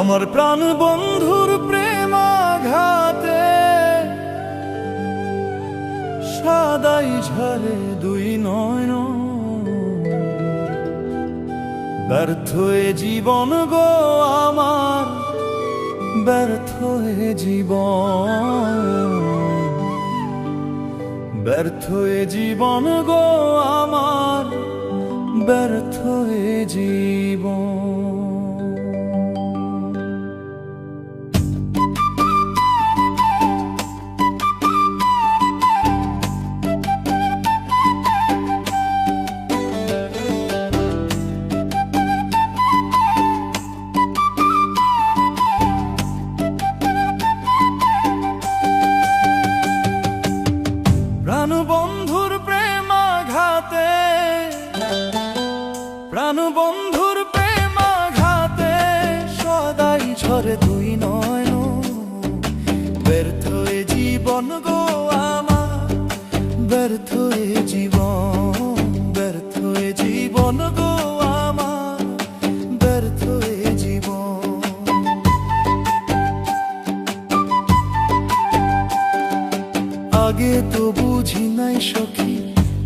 আমার প্রাণ বন্ধুর প্রেমাঘাতে সাদাই ঝরে দুই নয়ন। ব্যর্থ জীবন গো আমার, ব্যর্থ জীবন। ব্যর্থ জীবন গো আমার, ব্যর্থ জীবন। বন্ধুর প্রেমাঘাতে প্রাণ বন্ধুর প্রেমাঘাতে সদাই ঝরে দুই নয় ব্যর্থ জীবন গো। সখী,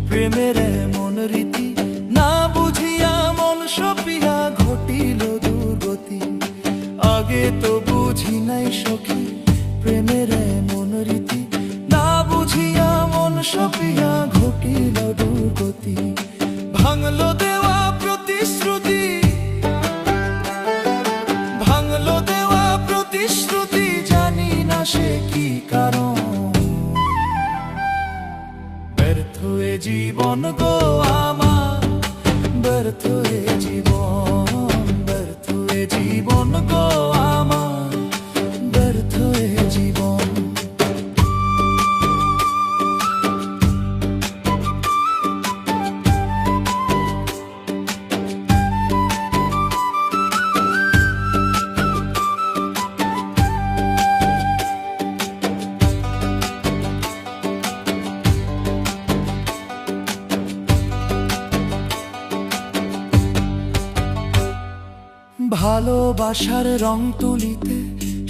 প্রেমের এমন রীতি। না বুঝিয়া মন সপিয়া ঘটিল দুর্গতি। আগে তো বুঝি নাই সখী, প্রেমের জীবন গো আমার ব্যর্থ জীবন ব্যর্থ জীবন গো ভালোবাসার রং তুলিতে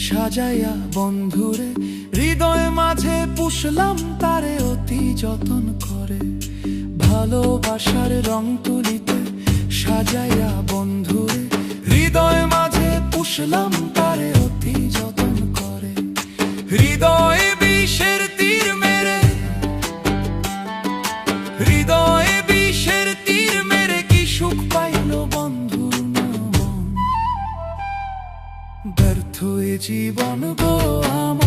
সাজাইয়া বন্ধুরে, হৃদয় মাঝে পুষলাম তারে অতি যতন করে। ভালোবাসার রং তুলিতে সাজাইয়া বন্ধুরে, হৃদয় মাঝে পুষলাম তারে অতি যতন করে। হৃদয়ে জীবন গো আমার।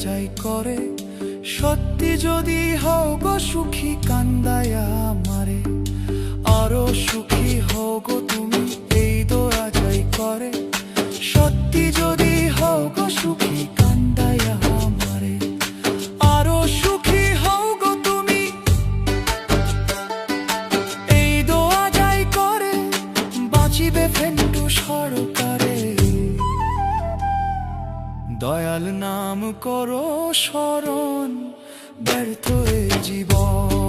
দয়া যাই করে সত্যি যদি হও গো সুখী কান্দায়া আমারে আরও সুখী দয়াল নাম করো স্মরণ ব্যর্থ জীবন।